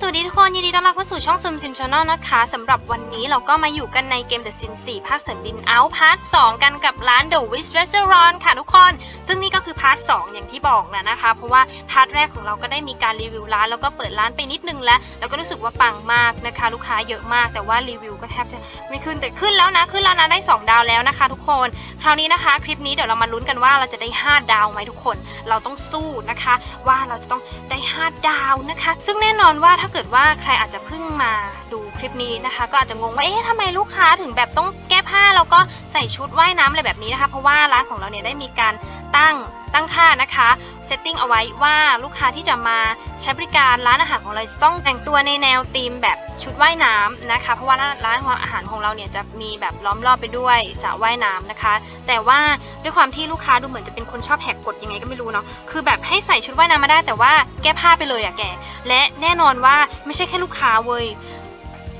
สวัสดีทุกคนยินดีต้อนรับเข้าสู่ช่องซูมซิมชาแนลนะคะสำหรับวันนี้เราก็มาอยู่กันในเกม The Sims 4 ภาคเสริมดินเอาพาร์ท 2 กันกับร้าน The Wish Restaurant ค่ะทุกคน ซึ่งนี่ก็คือพาร์ท 2 อย่างที่บอกนะนะคะ เพราะว่าพาร์ทแรกของเราก็ได้มีการรีวิวร้าน แล้วก็เปิดร้านไปนิดนึงแล้ว แล้วก็รู้สึกว่าปังมากนะคะ ลูกค้าเยอะมากแต่ว่ารีวิวก็แทบจะไม่ขึ้นแต่ขึ้นแล้วนะขึ้นแล้วนะได้ 2 ดาวแล้วนะคะ ทุกคนคราวนี้นะคะ คลิปนี้เดี๋ยวเรามาลุ้นกันว่าเราจะได้ 5 ดาวไหมทุกคน เราต้องสู้นะคะ ว่าเราจะต้องได้ 5 ดาวนะคะ ซึ่งแน่นอนว่าถ้าเกิดว่าใครอาจจะเพิ่งมาดูคลิปนี้นะคะ ก็อาจจะงงว่าเอ๊ะทำไมลูกค้าถึงแบบต้องแก้ผ้าแล้วก็ใส่ชุดว่ายน้ำอะไรแบบนี้นะคะ เพราะว่าร้านของเราเนี่ยได้มีการตั้งตั้งค่านะคะเซตติ้งเอาไว้ว่าลูกค้าที่จะมาใช้บริการร้านอาหารของเราจะต้องแต่งตัวในแนวธีมแบบชุดว่ายน้ำนะคะ เพราะว่าร้านอาหารของเราเนี่ยจะมีแบบล้อมรอบไปด้วยสระว่ายน้ำนะคะ แต่ว่าด้วยความที่ลูกค้าดูเหมือนจะเป็นคนชอบแหกกฎยังไงก็ไม่รู้เนาะคือแบบให้ใส่ชุดว่ายน้ำมาได้แต่ว่าแก้ผ้าไปเลยอะแกและแน่นอนว่าไม่ใช่แค่ลูกค้าเว้ย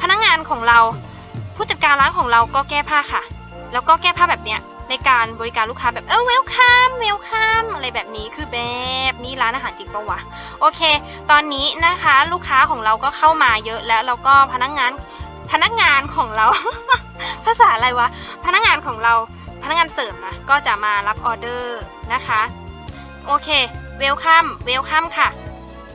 พนักงานของเรา ผู้จัดการร้านของเราก็แก้ผ้าค่ะ แล้วก็แก้ผ้าแบบเนี้ย ในการบริการลูกค้าแบบเออเวลคัมเวลคัมอะไรแบบนี้คือแบบนี้ร้านอาหารจริงปะวะโอเค ตอนนี้นะคะลูกค้าของเราก็เข้ามาเยอะแล้วแล้วก็พนักงานพนักงานของเรา ภาษาอะไรวะ พนักงานของเราพนักงานเสริมนะก็จะมารับออเดอร์นะคะ โอเคเวลคัมเวลคัมค่ะ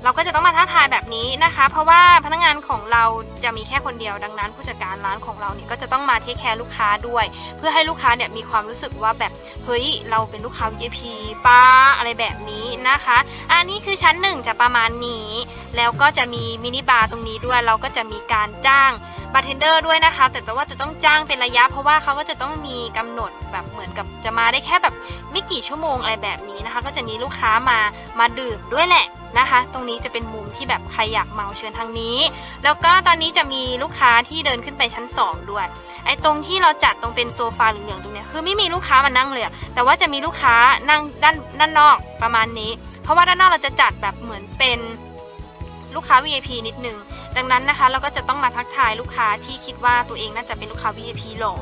เราก็จะต้องมาท้าทายแบบนี้นะคะ เพราะว่าพนักงานของเราจะมีแค่คนเดียวดังนั้น ผู้จัดการร้านของเราเนี่ยก็จะต้องมาเทคแคร์ลูกค้าด้วย เพื่อให้ลูกค้าเนี่ยมีความรู้สึกว่าแบบเฮ้ยเราเป็นลูกค้า VIP ป้าอะไรแบบนี้นะคะ อันนี้คือชั้นหนึ่งจะประมาณนี้ แล้วก็จะมีมินิบาร์ตรงนี้ด้วยเราก็จะมีการจ้างบาร์เทนเดอร์ด้วยนะคะ แต่แต่ว่าจะต้องจ้างเป็นระยะ เพราะว่าเขาก็จะต้องมีกำหนดแบบเหมือนกับจะมาได้แค่แบบไม่กี่ชั่วโมงอะไรแบบนี้นะคะ ก็จะมีลูกค้ามามาดื่มด้วยแหละ นะคะ ตรงนี้จะเป็นมุมที่แบบใครอยากเมาเชิญทางนี้ แล้วก็ตอนนี้จะมีลูกค้าที่เดินขึ้นไปชั้น 2 ด้วย ไอ้ตรงที่เราจัดตรงเป็นโซฟาเหลืองๆตรงเนี้ยคือไม่มีลูกค้ามานั่งเลยอะแต่ว่าจะมีลูกค้านั่งด้านด้านนอกประมาณนี้ เพราะว่าด้านนอกเราจะจัดแบบเหมือนเป็นลูกค้า VIP นิดนึง ดังนั้นนะคะเราก็จะต้องมาทักทายลูกค้าที่คิดว่าตัวเองน่าจะเป็นลูกค้า VIP หรอ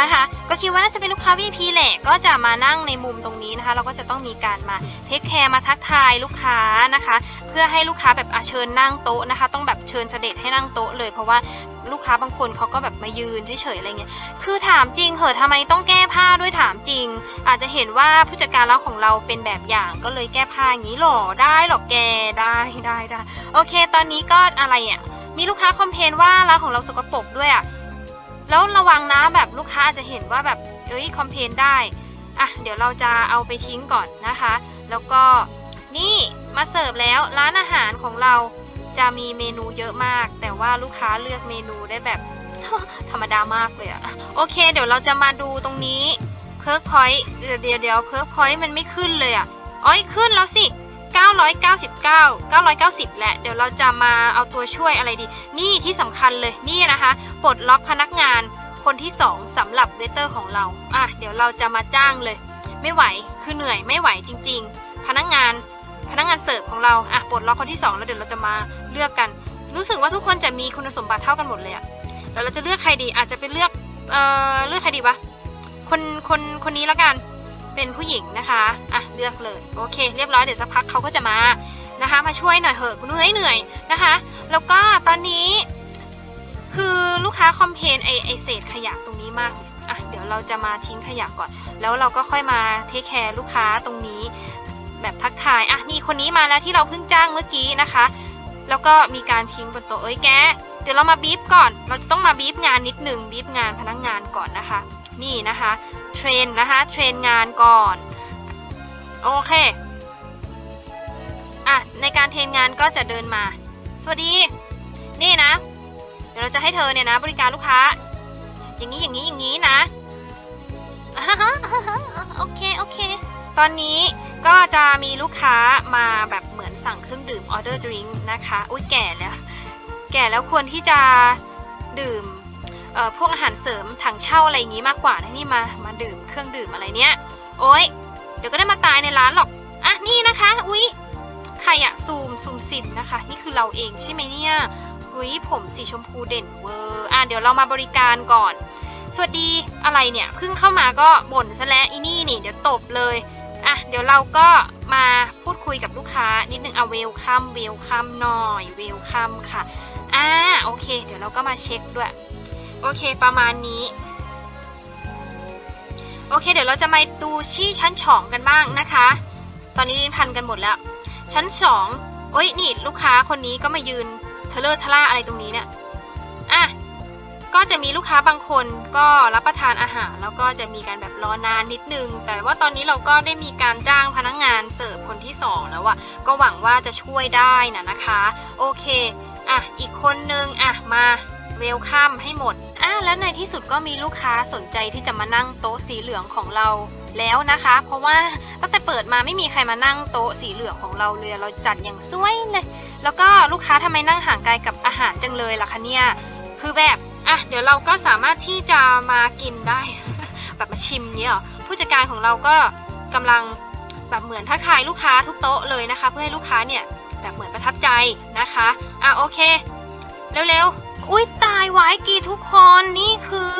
นะคะ ก็คิดว่าน่าจะเป็นลูกค้า VIP แหละก็จะมานั่งในมุมตรงนี้นะคะ เราก็จะต้องมีการมาเทคแคร์มาทักทายลูกค้านะคะ เพื่อให้ลูกค้าแบบอาเชิญนั่งโต๊ะนะคะ ต้องแบบเชิญเสด็จให้นั่งโต๊ะเลยเพราะว่าลูกค้าบางคนเขาก็แบบมายืนเฉยๆอะไรเงี้ย คือถามจริงเหอะทำไมต้องแก้ผ้าด้วยถามจริง อาจจะเห็นว่าผู้จัดการร้านของเราเป็นแบบอย่างก็เลยแก้ผ้าอย่างนี้หรอได้หรอแกได้ได้ได้โอเค ตอนนี้ก็อะไรอะมีลูกค้าคอมเพลนว่าร้านของเราสกปรกด้วยอะแล้วระวังนะแบบลูกค้าอาจจะเห็นว่าแบบเอ้ยคอมเพลนได้อะเดี๋ยวเราจะเอาไปทิ้งก่อนนะคะ แล้วก็นี่มาเสิร์ฟแล้วร้านอาหารของเรา จะมีเมนูเยอะมาก แต่ว่าลูกค้าเลือกเมนูได้แบบธรรมดามากเลยอะโอเค เดี๋ยวเราจะมาดูตรงนี้เพิร์กพอยต์เดี๋ยวเดี๋ยวเพิร์กพอยต์มันไม่ขึ้นเลยอะอ๋อยขึ้นแล้วสิ999 990แหละเดี๋ยวเราจะมาเอาตัวช่วยอะไรดี นี่ที่สำคัญเลยนี่นะคะปลดล็อกพนักงานคนที่ 2สำหรับเวเตอร์ของเรา อะ เดี๋ยวเราจะมาจ้างเลย ไม่ไหว คือเหนื่อยไม่ไหวจริง ๆ พนักงาน พนักงานเสิร์ฟของเราอะปลดล็อกคนที่2แล้วเดี๋ยวเราจะมาเลือกกัน รู้สึกว่าทุกคนจะมีคุณสมบัติเท่ากันหมดเลยอะเดี๋ยวเราจะเลือกใครดีอาจจะเป็นเลือกเอ่อเลือกใครดีวะคนคนคนนี้ละกันเป็นผู้หญิงนะคะอะเลือกเลยโอเค เรียบร้อยเดี๋ยวสักพักเขาก็จะมานะคะ มาช่วยหน่อยเหอะเหนื่อยเหนื่อยนะคะ แล้วก็ตอนนี้ คือลูกค้าคอมเพนไอไอเศษขยะตรงนี้มากอะเดี๋ยวเราจะมาทิ้งขยะก่อน แล้วเราก็ค่อยมาเทคแคร์ลูกค้าตรงนี้ แบบทักทายอะนี่คนนี้มาแล้วที่เราเพิ่งจ้างเมื่อกี้นะคะ แล้วก็มีการทิ้งบนโต๊ะเอ้ยแกเดี๋ยวเรามาบีบก่อน เราจะต้องมาบีบงานนิดหนึ่งบีบงานพนักงานก่อนนะคะ นี่นะคะเทรนนะคะเทรนงานก่อนโอเคอะในการเทรนงานก็จะเดินมา สวัสดี นี่นะ เดี๋ยวเราจะให้เธอเนี่ยนะ บริการลูกค้า อย่างนี้อย่างนี้อย่างนี้นะโอเคโอเค ตอนนี้ ก็จะมีลูกค้ามาแบบเหมือนสั่งเครื่องดื่มออเดอร์ดริงก์นะคะ อุ้ยแก่แล้ว แก่แล้วควรที่จะดื่มพวกอาหารเสริมถังเช่าอะไรอย่างนี้มากกว่านะนี่มามาดื่มเครื่องดื่มอะไรเนี้ยโอ๊ยเดี๋ยวก็ได้มาตายในร้านหรอกอะนี่นะคะ อุ๊ยใครอะซูมซูมซิมนะคะ นี่คือเราเองใช่ไหมเนี่ยอุ๊ยผมสีชมพูเด่นเวอร์อะเดี๋ยวเรามาบริการก่อน สวัสดีอะไรเนี่ยเพิ่งเข้ามาก็บ่นซะแล้วอีนี่นี่เดี๋ยวตบเลย อะเดี๋ยวเราก็มาพูดคุยกับลูกค้านิดนึงเอาเวลคัมเวลคัมหน่อยเวลคัมค่ะอ่าโอเค เดี๋ยวเราก็มาเช็คด้วย โอเคประมาณนี้ โอเค เดี๋ยวเราจะมาดูที่ชั้นสองกันบ้างนะคะ ตอนนี้ลิ้นพันกันหมดแล้ว ชั้นสองโอ้ยนี่ลูกค้าคนนี้ก็มายืนเทเลอร์ทล่าอะไรตรงนี้เนี่ย ก็จะมีลูกค้าบางคนก็รับประทานอาหาร แล้วก็จะมีการแบบรอนานนิดนึง แต่ว่าตอนนี้เราก็ได้มีการจ้างพนักงงานเสิร์ฟคนที่สองแล้วอะก็หวังว่าจะช่วยได้นะนะคะ โอเคอะอีกคนนึงอะมาเวลคัมให้หมดอะแล้วในที่สุดก็มีลูกค้าสนใจที่จะมานั่งโต๊ะสีเหลืองของเราแล้วนะคะ เพราะว่าตั้งแต่เปิดมาไม่มีใครมานั่งโต๊ะสีเหลืองของเราเลยเราจัดอย่างสวยเลย แล้วก็ลูกค้าทำไมนั่งห่างไกลกับอาหารจังเลยล่ะคะเนี่ยคือแบบ อะเดี๋ยวเราก็สามารถที่จะมากินได้ แบบมาชิมเนี้ยหรอผู้จัดการของเราก็กำลังแบบเหมือนทักทายลูกค้าทุกโต๊ะเลยนะคะ เพื่อให้ลูกค้าเนี่ยแบบเหมือนประทับใจนะคะอะโอเคเร็วๆ อุ้ยตายไว้กีทุกคนนี่คือ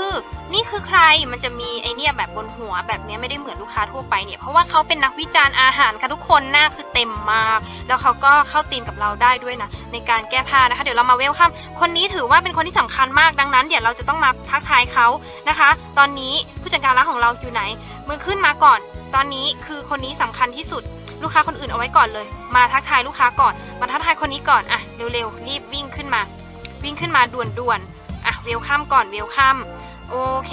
นี่คือใครมันจะมีไอเนี่ยแบบบนหัวแบบเนี้ยไม่ได้เหมือนลูกค้าทั่วไปเนี่ยเพราะว่าเขาเป็นนักวิจารณ์อาหารค่ะทุกคนหน้าคือเต็มมาก แล้วเขาก็เข้าตีมกับเราได้ด้วยนะในการแก้ผ้านะคะ เดี๋ยวเรามาเวลคัมคนนี้ถือว่าเป็นคนที่สำคัญมากดังนั้น เดี๋ยวเราจะต้องมาทักทายเขานะคะ ตอนนี้ผู้จัดการร้านของเราอยู่ไหน มือขึ้นมาก่อน ตอนนี้คือคนนี้สำคัญที่สุดลูกค้าคนอื่นเอาไว้ก่อนเลย มาทักทายลูกค้าก่อน มาทักทายคนนี้ก่อน อะ เร็วๆ รีบวิ่งขึ้นมา วิ่งขึ้นมาด่วนๆอะเวลคัมก่อนเวลคัมโอเค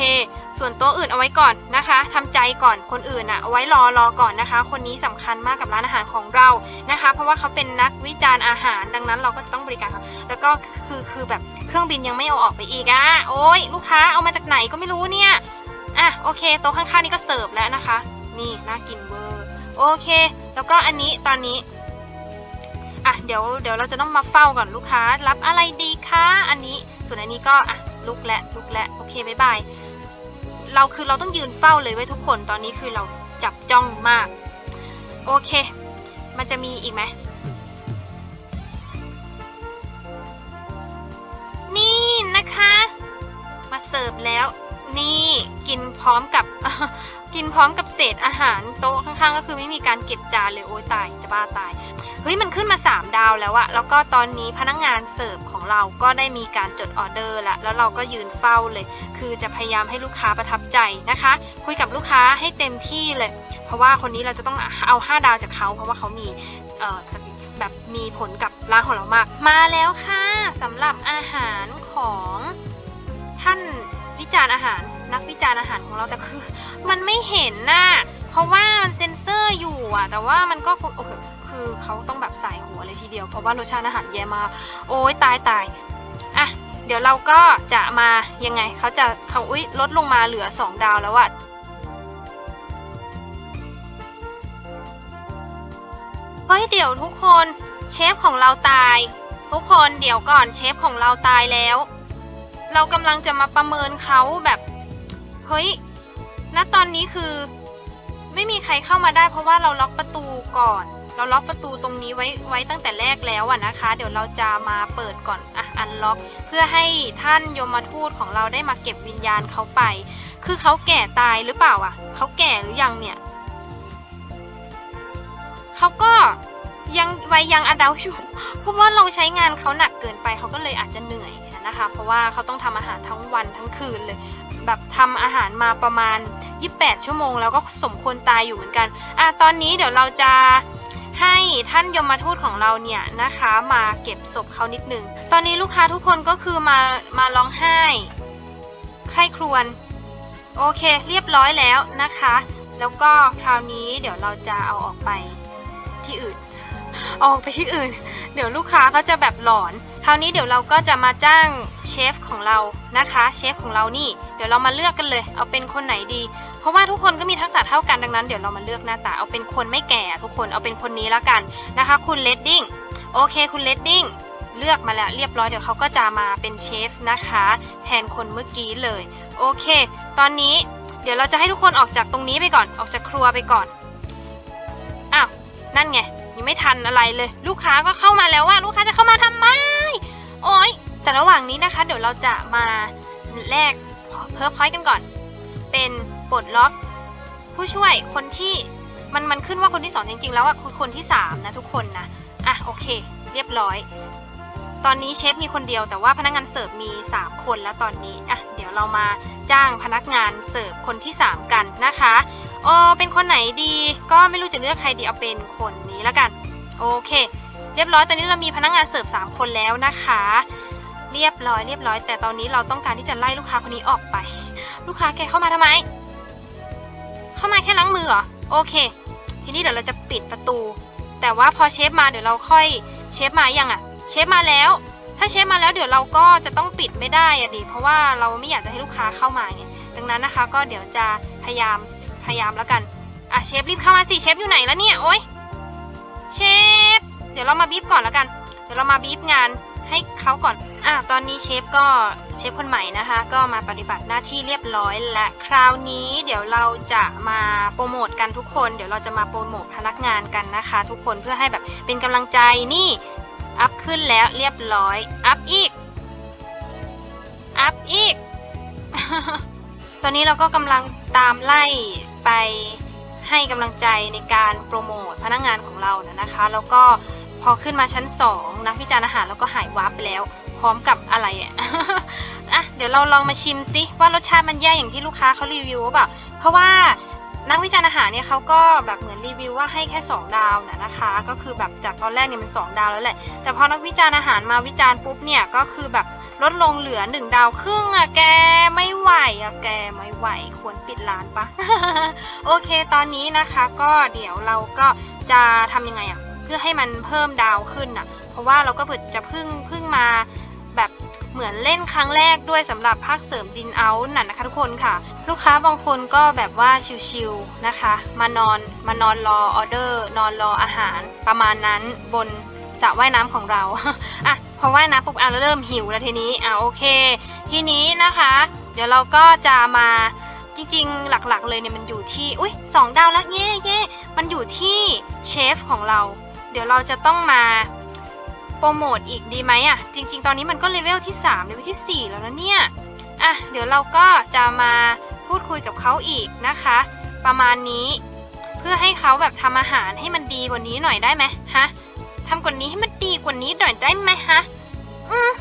ส่วนโต๊ะอื่นเอาไว้ก่อนนะคะทำใจก่อนคนอื่นอะเอาไว้รอรอก่อนนะคะ คนนี้สำคัญมากกับร้านอาหารของเรานะคะ เพราะว่าเขาเป็นนักวิจารณ์อาหารดังนั้นเราก็ต้องบริการเขาแล้วก็คือคือแบบเครื่องบินยังไม่เอาออกไปอีกอะโอ้ยลูกค้าเอามาจากไหนก็ไม่รู้เนี่ยอะโอเคโต๊ะข้างๆนี่ก็เสิร์ฟแล้วนะคะ นี่น่ากินเวอร์โอเค แล้วก็อันนี้ตอนนี้ อะเดี๋ยวเดี๋ยวเราจะต้องมาเฝ้าก่อนลูกค้า รับอะไรดีคะอันนี้ส่วนอันนี้ก็อะลุกและลุกและโอเคบายบายเราคือเราต้องยืนเฝ้าเลยไว้ทุกคนตอนนี้คือเราจับจ้องมาก โอเค มันจะมีอีกไหมนี่นะคะ มาเสิร์ฟแล้ว นี่กินพร้อมกับกินพร้อมกับเศษอาหารโต๊ะข้างๆ ก็คือไม่มีการเก็บจานเลยโอ้ยตายจะบ้าตาย เฮ้ยมันขึ้นมา 3 ดาวแล้วอะแล้วก็ตอนนี้พนักงงานเสิร์ฟของเราก็ได้มีการจดออเดอร์ละแล้วเราก็ยืนเฝ้าเลย คือจะพยายามให้ลูกค้าประทับใจนะคะ คุยกับลูกค้าให้เต็มที่เลย เพราะว่าคนนี้เราจะต้องเอา 5 ดาวจากเขา เพราะว่าเขามีเอ่อแบบมีผลกับร้านของเรามาก มาแล้วค่ะสำหรับอาหารของท่านวิจารณ์อาหารนักวิจารณ์อาหารของเราแต่คือ มันไม่เห็นน่ะเพราะว่ามันเซ็นเซอร์อยู่อะ แต่ว่ามันก็โอเค คือเขาต้องแบบใส่หัวเลยทีเดียว เพราะว่ารสชาติอาหารแย่มากโอ้ยตายตายอะเดี๋ยวเราก็จะมายังไงเขาจะเขาอุ้ยลดลงมาเหลือ 2 ดาวแล้วอะเฮ้ยเดี๋ยวทุกคนเชฟของเราตาย ทุกคนเดี๋ยวก่อนเชฟของเราตายแล้ว เรากำลังจะมาประเมินเขาแบบเฮ้ยณตอนนี้คือ ไม่มีใครเข้ามาได้เพราะว่าเราล็อกประตูก่อน เราล็อกประตูตรงนี้ไว้ไว้ตั้งแต่แรกแล้วอะนะคะ เดี๋ยวเราจะมาเปิดก่อนอะอันล็อก เพื่อให้ท่านยมทูตของเราได้มาเก็บวิญญาณเขาไป คือเขาแก่ตายหรือเปล่าอะเขาแก่หรือยังเนี่ยเขาก็ยังวัยยังอดัลอยู่ เพราะว่าเราใช้งานเขาหนักเกินไปเขาก็เลยอาจจะเหนื่อยนะคะ เพราะว่าเขาต้องทำอาหารทั้งวันทั้งคืนเลย แบบทำอาหารมาประมาณ 28 ชั่วโมง แล้วก็สมควรตายอยู่เหมือนกันอะตอนนี้เดี๋ยวเราจะ ให้ท่านยมทูตของเราเนี่ยนะคะมาเก็บศพเขานิดหนึ่งตอนนี้ลูกค้าทุกคนก็คือมามาร้องไห้ใคร่ครวญโอเคเรียบร้อยแล้วนะคะ แล้วก็คราวนี้เดี๋ยวเราจะเอาออกไปที่อื่น ออกไปที่อื่น เดี๋ยวลูกค้าเขาจะแบบหลอน คราวนี้เดี๋ยวเราก็จะมาจ้างเชฟของเรานะคะ เชฟของเรานี่ เดี๋ยวเรามาเลือกกันเลย เอาเป็นคนไหนดี เพราะว่าทุกคนก็มีทักษะเท่ากันดังนั้นเดี๋ยวเรามาเลือกหน้าตาเอาเป็นคนไม่แก่ทุกคนเอาเป็นคนนี้แล้วกันนะคะ คุณเลดดิ้งโอเคคุณเลดดิ้งเลือกมาแล้วเรียบร้อยเดี๋ยวเขาก็จะมาเป็นเชฟนะคะ แทนคนเมื่อกี้เลยโอเค ตอนนี้เดี๋ยวเราจะให้ทุกคนออกจากตรงนี้ไปก่อนออกจากครัวไปก่อนอ้าวนั่นไงยังไม่ทันอะไรเลย ลูกค้าก็เข้ามาแล้วว่าลูกค้าจะเข้ามาทำไมโอ๊ยแต่ระหว่างนี้นะคะ เดี๋ยวเราจะมาแลกเพิร์พอยต์กันก่อน เป็น ปลดล็อก ผู้ช่วยคนที่มันมันขึ้นว่าคนที่สองจริง ๆ แล้วอะคือคนที่สามนะทุกคนนะอะโอเค เรียบร้อย ตอนนี้เชฟมีคนเดียวแต่ว่าพนักงานเสิร์ฟมี 3 คนแล้วตอนนี้อะเดี๋ยวเรามาจ้างพนักงานเสิร์ฟคนที่ 3 กันนะคะเออเป็นคนไหนดีก็ไม่รู้จะเลือกใครดีเอาเป็นคนนี้แล้วกันโอเค เรียบร้อยตอนนี้เรามีพนักงานเสิร์ฟ3คนแล้วนะคะ เรียบร้อยเรียบร้อย แต่ตอนนี้เราต้องการที่จะไล่ลูกค้าคนนี้ออกไป ลูกค้าแกเข้ามาทำไม เข้ามาแค่ล้างมือเหรอ โอเค ทีนี้เดี๋ยวเราจะปิดประตู แต่ว่าพอเชฟมาเดี๋ยวเราค่อยเชฟมายังอะเชฟมาแล้ว ถ้าเชฟมาแล้วเดี๋ยวเราก็จะต้องปิดไม่ได้อะดิ เพราะว่าเราไม่อยากจะให้ลูกค้าเข้ามาไงดังนั้นนะคะ ก็เดี๋ยวจะพยายามพยายามแล้วกัน อะเชฟรีบเข้ามาสิ เชฟอยู่ไหนแล้วเนี่ย โอ๊ย เชฟ เดี๋ยวเรามาบีบก่อนแล้วกัน เดี๋ยวเรามาบีบงาน ให้เขาก่อนอะตอนนี้เชฟก็เชฟคนใหม่นะคะ ก็มาปฏิบัติหน้าที่เรียบร้อย และคราวนี้เดี๋ยวเราจะมาโปรโมทกันทุกคน เดี๋ยวเราจะมาโปรโมทพนักงานกันนะคะ ทุกคนเพื่อให้แบบเป็นกำลังใจนี่อัพขึ้นแล้วเรียบร้อยอัพอีกอัพอีก ตอนนี้เราก็กำลังตามไล่ไปให้กำลังใจในการโปรโมทพนักงานของเรานะนะคะ แล้วก็ อขึ้นมาชั้น2นักวิจารณ์อาหารแล้วก็หายวับไปแล้ว พร้อมกับอะไรอะอะเดี๋ยวเราลองมาชิมซิว่ารสชาติมันแย่อย่างที่ลูกค้าเขารีวิวหรือเปล่าเพราะว่านักวิจารณ์อาหารเนี่ยเขาก็แบบเหมือนรีวิวว่าให้แค่ 2 ดาวนะนะคะ ก็คือแบบจากตอนแรกเนี่ยมัน 2 ดาวแล้วแหละ แต่พอนักวิจารณ์อาหารมาวิจารณ์ปุ๊บเนี่ยก็คือแบบลดลงเหลือ 1 ดาวครึ่งอะแกไม่ไหวอะแกไม่ไหวควรปิดร้านปะโอเคตอนนี้นะคะ ก็เดี๋ยวเราก็จะทำยังไงอะ เพื่อให้มันเพิ่มดาวขึ้นอะเพราะว่าเราก็เพิ่งจะเพิ่งเพิ่งมาแบบเหมือนเล่นครั้งแรกด้วยสำหรับภาคเสริมดินเอาท์น่ะนะคะทุกคนค่ะ ลูกค้าบางคนก็แบบว่าชิลๆนะคะ มานอนมานอนรอออเดอร์ นอนรออาหารประมาณนั้นบนสระว่ายน้ำของเราอะพอว่ายน้ำปุ๊บอะเราเริ่มหิวแล้วทีนี้อะโอเค ทีนี้นะคะ เดี๋ยวเราก็จะมาจริงๆ หลักๆ เลยเนี่ยมันอยู่ที่ อุ้ยสองดาวแล้วเย่เย่มันอยู่ที่เชฟของเรา ดี๋ยวเราจะต้องมาโปรโมทอีกดีไหมอะ จริง ๆ ตอนนี้มันก็เลเวลที่3เลเวลที่ 4 แล้วนะเนี่ย อะ เดี๋ยวเราก็จะมาพูดคุยกับเขาอีกนะคะ ประมาณนี้ เพื่อให้เขาแบบทำอาหารให้มันดีกว่านี้หน่อยได้ไหมฮะทำกว่านี้ให้มันดีกว่านี้หน่อยได้ไหมฮะ อืม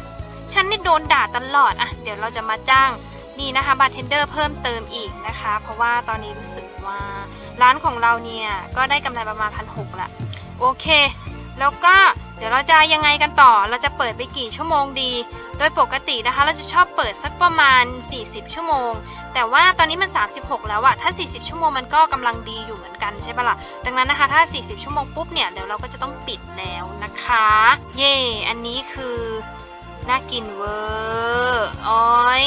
ฉันนี่โดนด่าตลอด อะ เดี๋ยวเราจะมาจ้างนี่นะคะบาร์เทนเดอร์เพิ่มเติมอีกนะคะ เพราะว่าตอนนี้รู้สึกว่าร้านของเราเนี่ย ก็ได้กำไรประมาณพันหกละ โอเค แล้วก็เดี๋ยวเราจะยังไงกันต่อ เราจะเปิดไปกี่ชั่วโมงดี โดยปกตินะคะเราจะชอบเปิดสักประมาณ 40 ชั่วโมง แต่ว่าตอนนี้มัน 36 แล้วอะถ้า 40 ชั่วโมงมันก็กำลังดีอยู่เหมือนกันใช่ปะล่ะ ดังนั้นนะคะถ้า 40 ชั่วโมงปุ๊บเนี่ยเดี๋ยวเราก็จะต้องปิดแล้วนะคะ เย่ อันนี้คือ น่ากินเวอร์โอ้ย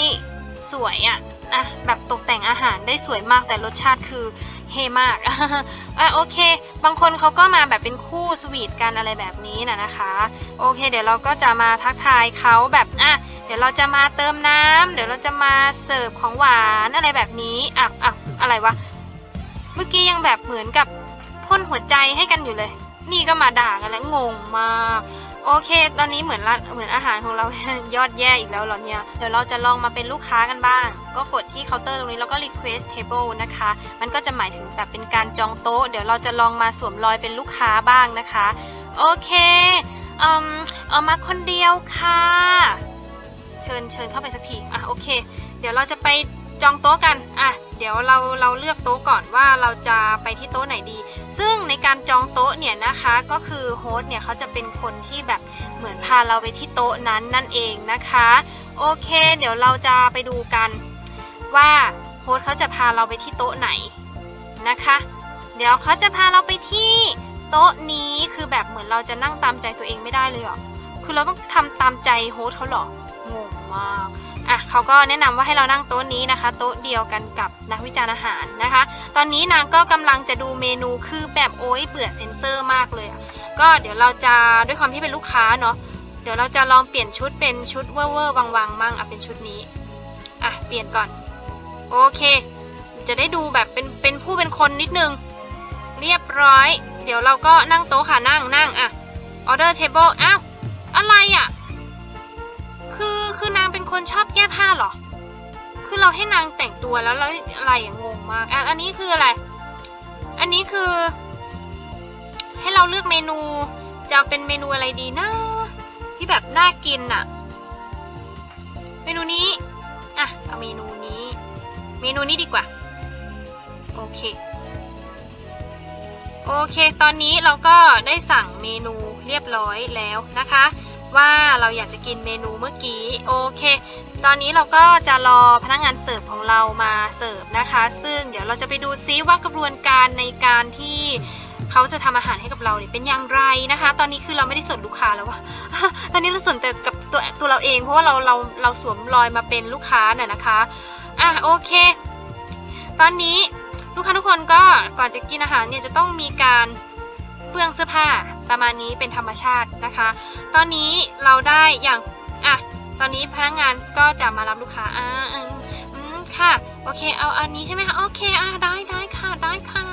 สวยอะนะแบบตกแต่งอาหารได้สวยมากแต่รสชาติคือ เฮมากอะโอเค บางคนเขาก็มาแบบเป็นคู่สวีทกันอะไรแบบนี้นะนะคะ โอเค เดี๋ยวเราก็จะมาทักทายเขาแบบอะเดี๋ยวเราจะมาเติมน้ำเดี๋ยวเราจะมาเสิร์ฟของหวานอะไรแบบนี้อะอะอะไรวะ เมื่อกี้ยังแบบเหมือนกับพ่นหัวใจให้กันอยู่เลย นี่ก็มาด่ากันแล้วงงมาก โอเค ตอนนี้เหมือนร้านเหมือนอาหารของเรา ยอดแย่อีกแล้วเหรอเนี่ย เดี๋ยวเราจะลองมาเป็นลูกค้ากันบ้าง ก็กดที่เคาน์เตอร์ตรงนี้แล้วก็ request table นะคะ มันก็จะหมายถึงแบบเป็นการจองโต๊ะ เดี๋ยวเราจะลองมาสวมรอยเป็นลูกค้าบ้างนะคะ โอเคเอืมเอามาคนเดียวค่ะ เชิญเชิญเข้าไปสักที อะโอเค เดี๋ยวเราจะไปจองโต๊ะกัน อะ เดี๋ยวเราเราเลือกโต๊ะก่อนว่าเราจะไปที่โต๊ะไหนดี ซึ่งในการจองโต๊ะเนี่ยนะคะก็คือโฮสต์เนี่ยเขาจะเป็นคนที่แบบเหมือนพาเราไปที่โต๊ะนั้นนั่นเองนะคะ โอเค เดี๋ยวเราจะไปดูกันว่าโฮสต์เขาจะพาเราไปที่โต๊ะไหนนะคะ เดี๋ยวเขาจะพาเราไปที่โต๊ะนี้คือแบบเหมือนเราจะนั่งตามใจตัวเองไม่ได้เลยหรอคือเราต้องทำตามใจโฮสต์เขาหรอ งงมากอะเขาก็แนะนำว่าให้เรานั่งโต๊ะนี้นะคะ โต๊ะเดียวกันกับนักวิจารณ์อาหารนะคะ ตอนนี้นางก็กำลังจะดูเมนูคือแบบโอ๊ยเบื่อเซนเซอร์มากเลยอะก็เดี๋ยวเราจะด้วยความที่เป็นลูกค้าเนาะเดี๋ยวเราจะลองเปลี่ยนชุดเป็นชุดเวอวอร์วังวังๆมั่งอะเป็นชุดนี้อะเปลี่ยนก่อนโอเค จะได้ดูแบบเป็นเป็นผู้เป็นคนนิดนึง เรียบร้อย เดี๋ยวเราก็นั่งโต๊ะค่ะนั่งนั่งอะออเดอร์เทเบิลอ้าวอะไรอะ คือคือนางเป็นคนชอบแก้ผ้าเหรอ คือเราให้นางแต่งตัวแล้วแล้วอะไรอย่างงงมากอะอันนี้คืออะไร อันนี้คือ ให้เราเลือกเมนู จะเอาเป็นเมนูอะไรดีนะที่แบบน่ากินอะเมนูนี้อะเอาเมนูนี้ เมนูนี้ดีกว่า โอเค โอเค ตอนนี้เราก็ได้สั่งเมนูเรียบร้อยแล้วนะคะ ว่าเราอยากจะกินเมนูเมื่อกี้โอเค ตอนนี้เราก็จะรอพนักงานเสิร์ฟของเรามาเสิร์ฟนะคะ ซึ่งเดี๋ยวเราจะไปดูซิว่ากระบวนการในการที่เขาจะทำอาหารให้กับเราเนี่ยเป็นอย่างไรนะคะ ตอนนี้คือเราไม่ได้สนลูกค้าแล้วว่าตอนนี้เราสนแต่กับตัวตัวเราเอง เพราะว่าเราเราเราสวมรอยมาเป็นลูกค้าน่ะนะคะอะโอเค ตอนนี้ลูกค้าทุกคนก็ก่อนจะกินอาหารเนี่ยจะต้องมีการ เปลืองเสื้อผ้าประมาณนี้เป็นธรรมชาตินะคะ ตอนนี้เราได้อย่างอะตอนนี้พนักงานก็จะมารับลูกค้าอ่าอืมค่ะโอเคเอาอันนี้ใช่ไหมคะโอเคอะได้ได้ค่ะได้ค่ะ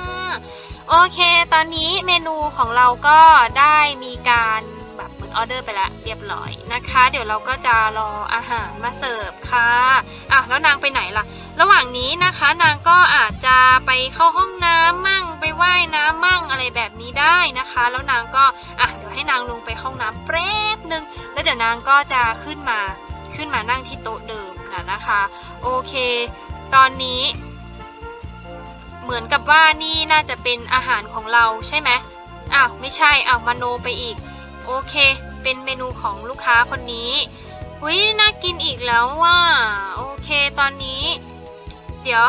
โอเค ตอนนี้เมนูของเราก็ได้มีการ ออเดอร์ไปแล้วเรียบร้อยนะคะ เดี๋ยวเราก็จะรออาหารมาเสิร์ฟค่ะอะแล้วนางไปไหนล่ะ ระหว่างนี้นะคะนางก็อาจจะไปเข้าห้องน้ำมั่งไปว่ายน้ำมั่งอะไรแบบนี้ได้นะคะ แล้วนางก็อะเดี๋ยวให้นางลงไปเข้าห้องน้ำแป๊บหนึ่งแล้วเดี๋ยวนางก็จะขึ้นมาขึ้นมานั่งที่โต๊ะเดิมนะนะคะ โอเค ตอนนี้ เหมือนกับว่านี่น่าจะเป็นอาหารของเราใช่ไหมอ้าวไม่ใช่อ้าวมโนไปอีก โอเค เป็นเมนูของลูกค้าคนนี้อุ้ยน่ากินอีกแล้วว่าโอเคตอนนี้ เดี๋ยว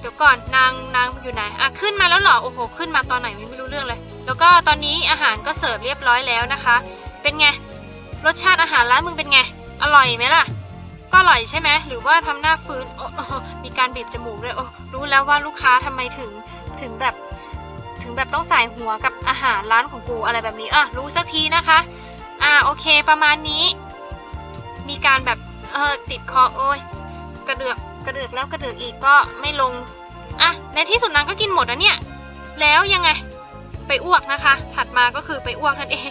เดี๋ยวก่อนนางนางอยู่ไหนอะขึ้นมาแล้วเหรอโอ้โหขึ้นมาตอนไหนไม่รู้เรื่องเลย แล้วก็ตอนนี้อาหารก็เสิร์ฟเรียบร้อยแล้วนะคะ เป็นไงรสชาติอาหารร้านมึงเป็นไง อร่อยไหมล่ะ ก็อร่อยใช่ไหมหรือว่าทำหน้าฟื้นโอ้มีการบีบจมูกด้วยโอ้รู้แล้วว่าลูกค้าทำไมถึงถึงแบบ ถึงแบบต้องใส่หัวกับอาหารร้านของกูอะไรแบบนี้อะรู้สักทีนะคะ อ่าโอเคประมาณนี้ มีการแบบเออติดคอโอ้ยกระเดือกกระเดือกแล้วกระเดือกอีกก็ไม่ลงอะในที่สุดนางก็กินหมดนะเนี่ย แล้วยังไงไปอ้วกนะคะ ถัดมาก็คือไปอ้วกนั่นเอง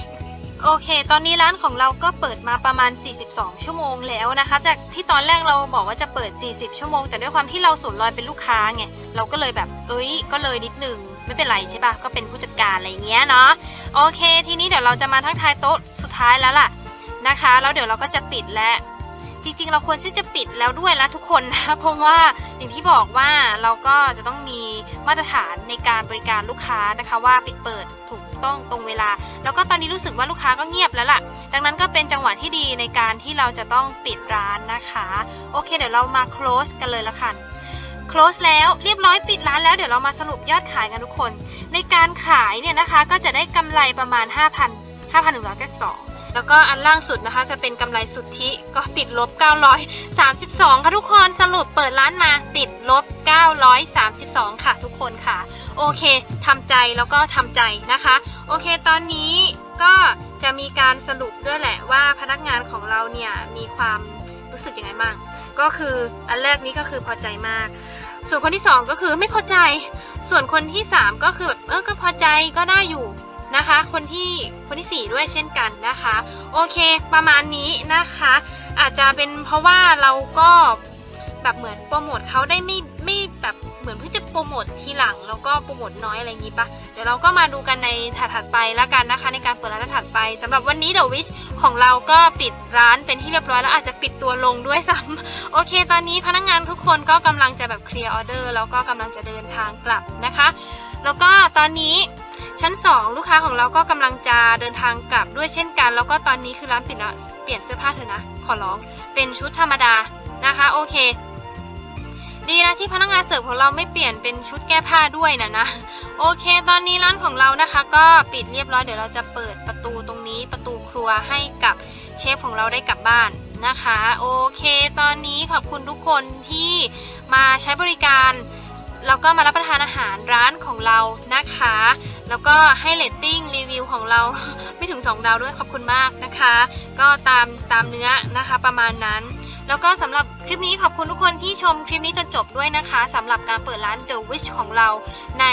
โอเค ตอนนี้ร้านของเราก็เปิดมาประมาณ 42 ชั่วโมงแล้วนะคะ จากที่ตอนแรกเราบอกว่าจะเปิด 40 ชั่วโมง แต่ด้วยความที่เราสวมรอยเป็นลูกค้าไง เราก็เลยแบบ เอ้ย ก็เลยนิดหนึ่ง ไม่เป็นไรใช่ปะก็เป็นผู้จัดการอะไรเงี้ยเนาะโอเค ทีนี้เดี๋ยวเราจะมาทักทายโต๊ะสุดท้ายแล้วล่ะนะคะ แล้วเดี๋ยวเราก็จะปิดแล้วจริงๆ เราควรที่จะปิดแล้วด้วยละทุกคนนะเพราะว่าอย่างที่บอกว่าเราก็จะต้องมีมาตรฐานในการบริการลูกค้านะคะว่าปิดเปิดถูกต้องตรงเวลา แล้วก็ตอนนี้รู้สึกว่าลูกค้าก็เงียบแล้วล่ะ ดังนั้นก็เป็นจังหวะที่ดีในการที่เราจะต้องปิดร้านนะคะ โอเค เดี๋ยวเรามา close กันเลยละกัน close แล้วเรียบร้อยปิดร้านแล้วเดี๋ยวเรามาสรุปยอดขายกันทุกคน ในการขายเนี่ยนะคะก็จะได้กำไรประมาณ 5,000 5,192แล้วก็อันล่างสุดนะคะจะเป็นกำไรสุทธิก็ติดลบ 932 ค่ะทุกคนสรุปเปิดร้านมาติดลบ 932 ค่ะทุกคนค่ะ โอเคทำใจแล้วก็ทำใจนะคะ โอเคตอนนี้ก็จะมีการสรุปด้วยแหละว่าพนักงานของเราเนี่ยมีความรู้สึกยังไงบ้างก็คืออันแรกนี้ก็คือพอใจมาก ส่วนคนที่สองก็คือไม่พอใจ ส่วนคนที่สามก็คือแบบเออก็พอใจก็ได้อยู่นะคะ คนที่คนที่สี่ด้วยเช่นกันนะคะ โอเค ประมาณนี้นะคะ อาจจะเป็นเพราะว่าเราก็แบบเหมือนโปรโมทเขาได้ไม่ไม่แบบ เหมือนเพิ่งจะโปรโมททีหลังแล้วก็โปรโมทน้อยอะไรอย่างนี้ปะเดี๋ยวเราก็มาดูกันในถัดๆไปล้วกันนะคะ ในการเปิดร้านถัดไปสำหรับวันนี้เดอะวิชของเราก็ปิดร้านเป็นที่เรียบร้อยแล้วอาจจะปิดตัวลงด้วยซ้ำโอเค ตอนนี้พนักงานทุกคนก็กำลังจะแบบเคลียร์ออเดอร์แล้วก็กำลังจะเดินทางกลับนะคะ แล้วก็ตอนนี้ชั้น 2 ลูกค้าของเราก็กำลังจะเดินทางกลับด้วยเช่นกัน แล้วก็ตอนนี้คือร้านปิดแล้วเปลี่ยนเสื้อผ้าเถอะนะ ขอร้องเป็นชุดธรรมดานะคะ โอเค ดีนะที่พนักงานเสิร์ฟของเราไม่เปลี่ยนเป็นชุดแก้ผ้าด้วยนะนะ โอเค ตอนนี้ร้านของเรานะคะ ก็ปิดเรียบร้อยเดี๋ยวเราจะเปิดประตูตรงนี้ประตูครัวให้กับเชฟของเราได้กลับบ้านนะคะ โอเค ตอนนี้ขอบคุณทุกคนที่มาใช้บริการแล้วก็มารับประทานอาหารร้านของเรานะคะ แล้วก็ให้เลตติ้งรีวิวของเราไม่ถึง 2 ดาวด้วยขอบคุณมากนะคะ ก็ตามตามเนื้อนะคะประมาณนั้น แล้วก็สำหรับคลิปนี้ขอบคุณทุกคนที่ชมคลิปนี้จนจบด้วยนะคะสำหรับการเปิดร้าน The Wish ของเราใน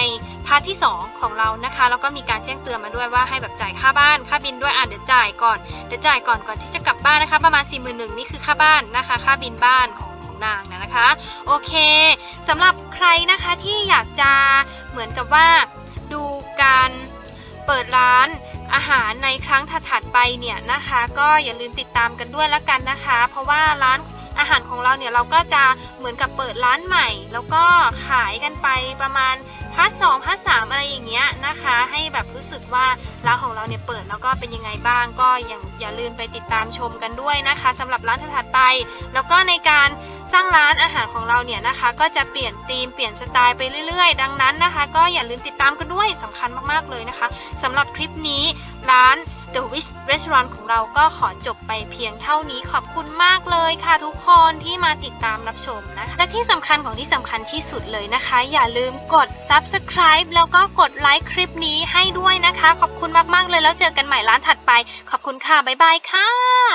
พาร์ทที่ 2 ของเรานะคะแล้วก็มีการแจ้งเตือนมาด้วยว่าให้แบบจ่ายค่าบ้านค่าบินด้วยอะเดี๋ยวจ่ายก่อนเดี๋ยวจ่ายก่อนก่อนที่จะกลับบ้านนะคะ ประมาณ4 1 0 0 0นี่คือค่าบ้านนะคะ ค่าบินบ้านของของนางนะคะโอเคสำหรับใครนะคะที่อยากจะเหมือนกับว่าดูการเปิดร้าน อาหารในครั้งถัดๆไปเนี่ยนะคะ ก็อย่าลืมติดตามกันด้วยละกันนะคะ เพราะว่าร้านอาหารของเราเนี่ยเราก็จะเหมือนกับเปิดร้านใหม่ แล้วก็ขายกันไปประมาณพาร์ทสองพาร์ทสามอะไรอย่างเงี้ยนะคะ ให้แบบรู้สึกว่าร้านของเราเนี่ยเปิดแล้วก็เป็นยังไงบ้าง ก็อย่าอย่าลืมไปติดตามชมกันด้วยนะคะสำหรับร้านถัดๆไป แล้วก็ในการ สร้างร้านอาหารของเราเนี่ยนะคะ ก็จะเปลี่ยนธีมเปลี่ยนสไตล์ไปเรื่อยๆ ดังนั้นนะคะ ก็อย่าลืมติดตามกันด้วยสำคัญมากๆเลยนะคะสำหรับคลิปนี้ร้าน The Wish Restaurant ของเราก็ขอจบไปเพียงเท่านี้ขอบคุณมากเลยค่ะทุกคนที่มาติดตามรับชมนะคะและที่สำคัญของที่สำคัญที่สุดเลยนะคะ อย่าลืมกด subscribe แล้วก็กดไลค์คลิปนี้ให้ด้วยนะคะ ขอบคุณมากๆเลยแล้วเจอกันใหม่ร้านถัดไป ขอบคุณค่ะ บ๊ายบายค่ะ